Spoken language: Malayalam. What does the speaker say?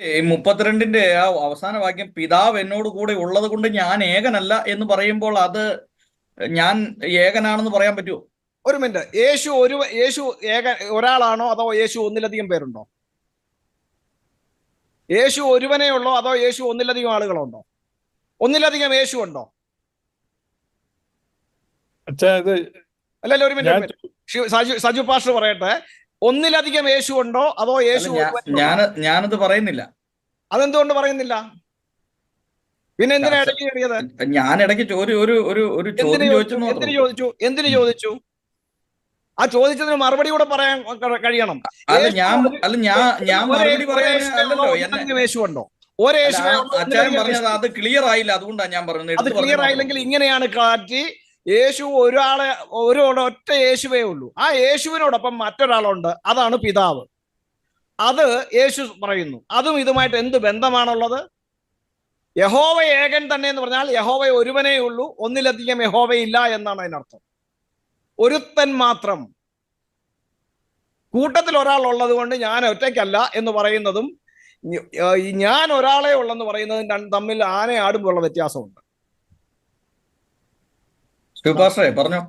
ഈ മുപ്പത്തിരണ്ടിന്റെ ആ അവസാന വാക്യം പിതാവ് എന്നോട് കൂടെ ഉള്ളത് കൊണ്ട് ഞാൻ ഏകനല്ല എന്ന് പറയുമ്പോൾ അത് ഞാൻ ഏകനാണെന്ന് പറയാൻ പറ്റുമോ ഒരു മിനിറ്റ്. യേശു ഒരു യേശു ഏക ഒരാളാണോ അതോ യേശു ഒന്നിലധികം പേരുണ്ടോ? യേശു ഒരുവനേ ഉള്ളോ അതോ യേശു ഒന്നിലധികം ആളുകളുണ്ടോ ഒന്നിലധികം യേശു ഉണ്ടോ? അല്ലല്ലോ ഒരു മിനിറ്റ് സജു സജു പാസ്റ്റർ പറയട്ടെ. ഒന്നിലധികം യേശു ഉണ്ടോ? അതോ യേശു ഞാൻ- ഞാനത് പറയുന്നില്ല. അതെന്തുകൊണ്ട് പറയുന്നില്ല? പിന്നെ എന്തിനാ ഇടയ്ക്ക് കയറിയത്? ഞാൻ ഇടയ്ക്ക് എന്തിനു ഒരു ഒരു ഒരു ഒരു ചോദ്യം ചോദിച്ചു? എന്തിനു ചോദിച്ചു? എന്തിന് ചോദിച്ചു? ആ ചോദിച്ചതിന് മറുപടി കൂടെ പറയാൻ കഴിയണം. അല്ല യേശു ഞാൻ അല്ല ഞാൻ ഞാൻ മറുപടി ഒരു പറയാൻ യേശുവേ ഉള്ളോ, അല്ലല്ലോ യേശു ഉണ്ടോ? ഒരേശു പറഞ്ഞത് അത് ക്ലിയർ ആയില്ല അതുകൊണ്ടാണ് ഞാൻ പറഞ്ഞത്. അത് ക്ലിയർ ആയില്ലെങ്കിൽ ഇങ്ങനെയാണ് കാറ്റി യേശു ഒരാളെ ഒരു ഒറ്റ യേശുവേ ഉള്ളൂ. ആ യേശുവിനോടൊപ്പം മറ്റൊരാളുണ്ട്. അതാണ് പിതാവ്. അത് യേശു പറയുന്നു. അതും ഇതുമായിട്ട് എന്ത് ബന്ധമാണുള്ളത്? യഹോവ ഏകൻ തന്നെ എന്ന് പറഞ്ഞാൽ യഹോവ ഒരുവനേ ഉള്ളൂ. ഒന്നിലധികം യഹോവയില്ല എന്നാണ് അതിനർത്ഥം. ഒരുത്തൻ മാത്രം. കൂട്ടത്തിൽ ഒരാൾ ഉള്ളത് കൊണ്ട് ഞാൻ ഒറ്റയ്ക്കല്ല എന്ന് പറയുന്നതും ഞാൻ ഒരാളെ ഉള്ളെന്ന് പറയുന്നതും തമ്മിൽ ആനയാടുമ്പോഴുള്ള വ്യത്യാസമുണ്ട്. ശിവപാസ്റ്ററെ പറഞ്ഞോ.